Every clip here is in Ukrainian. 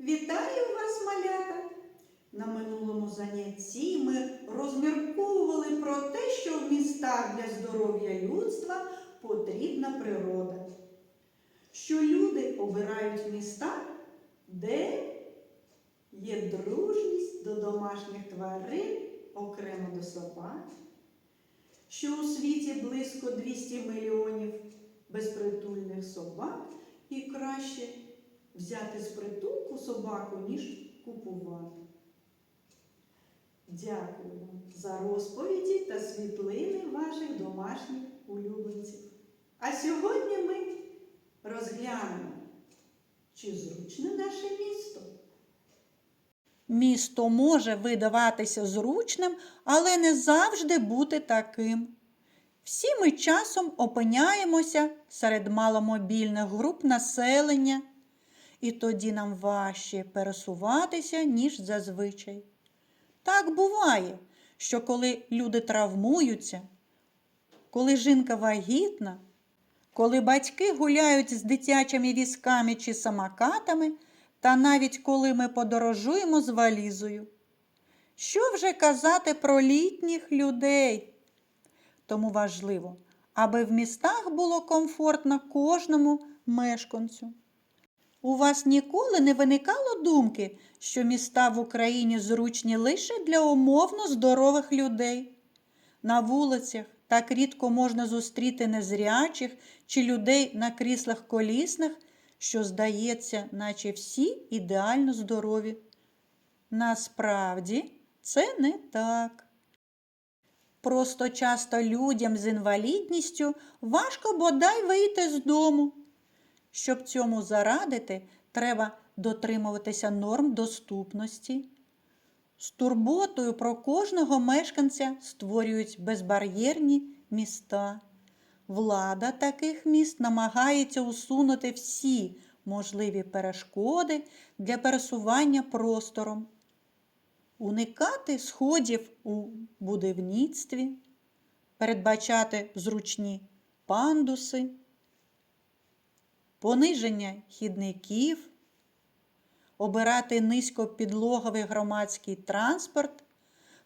Вітаю вас, малята! На минулому занятті ми розмірковували про те, що в містах для здоров'я людства потрібна природа. Що люди обирають міста, де є дружність до домашніх тварин, окремо до собак, що у світі близько 200 мільйонів безпритульних собак і краще взяти з притулку собаку, ніж купувати. Дякую за розповіді та світлини ваших домашніх улюбленців. А сьогодні ми розглянемо, чи зручне наше місто. Місто може видаватися зручним, але не завжди бути таким. Всі ми часом опиняємося серед маломобільних груп населення, і тоді нам важче пересуватися, ніж зазвичай. Так буває, що коли люди травмуються, коли жінка вагітна, коли батьки гуляють з дитячими візками чи самокатами, та навіть коли ми подорожуємо з валізою. Що вже казати про літніх людей? Тому важливо, аби в містах було комфортно кожному мешканцю. У вас ніколи не виникало думки, що міста в Україні зручні лише для умовно здорових людей. На вулицях так рідко можна зустріти незрячих чи людей на кріслах колісних, що здається, наче всі ідеально здорові. Насправді це не так. Просто часто людям з інвалідністю важко бодай вийти з дому. Щоб цьому зарадити, треба дотримуватися норм доступності. З турботою про кожного мешканця створюють безбар'єрні міста. Влада таких міст намагається усунути всі можливі перешкоди для пересування простором, уникати сходів у будівництві, передбачати зручні пандуси, пониження хідників, обирати низькопідлоговий громадський транспорт,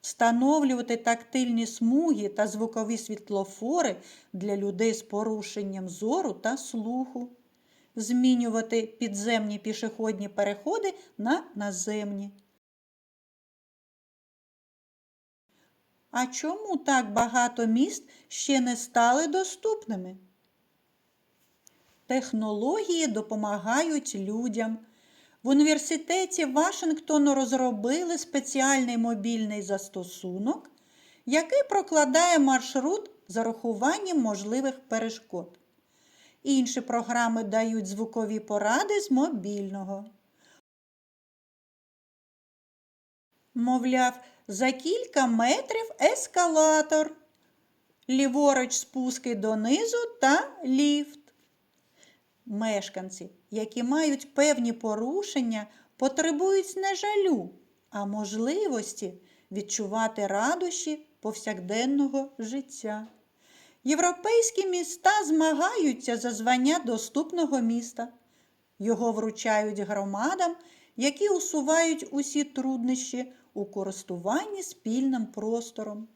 встановлювати тактильні смуги та звукові світлофори для людей з порушенням зору та слуху, змінювати підземні пішохідні переходи на наземні. А чому так багато міст ще не стали доступними? Технології допомагають людям. В університеті Вашингтону розробили спеціальний мобільний застосунок, який прокладає маршрут з урахуванням можливих перешкод. Інші програми дають звукові поради з мобільного. Мовляв, за кілька метрів ескалатор, ліворуч спуски донизу та ліфт. Мешканці, які мають певні порушення, потребують не жалю, а можливості відчувати радощі повсякденного життя. Європейські міста змагаються за звання доступного міста. Його вручають громадам, які усувають усі труднощі у користуванні спільним простором.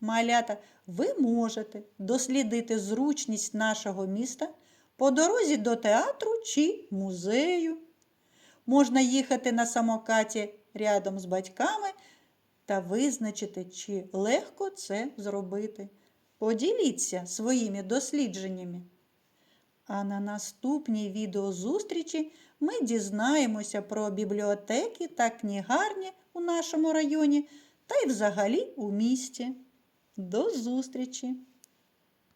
Малята, ви можете дослідити зручність нашого міста по дорозі до театру чи музею. Можна їхати на самокаті рядом з батьками та визначити, чи легко це зробити. Поділіться своїми дослідженнями. А на наступній відеозустрічі ми дізнаємося про бібліотеки та книгарні у нашому районі та й взагалі у місті. До зустрічі!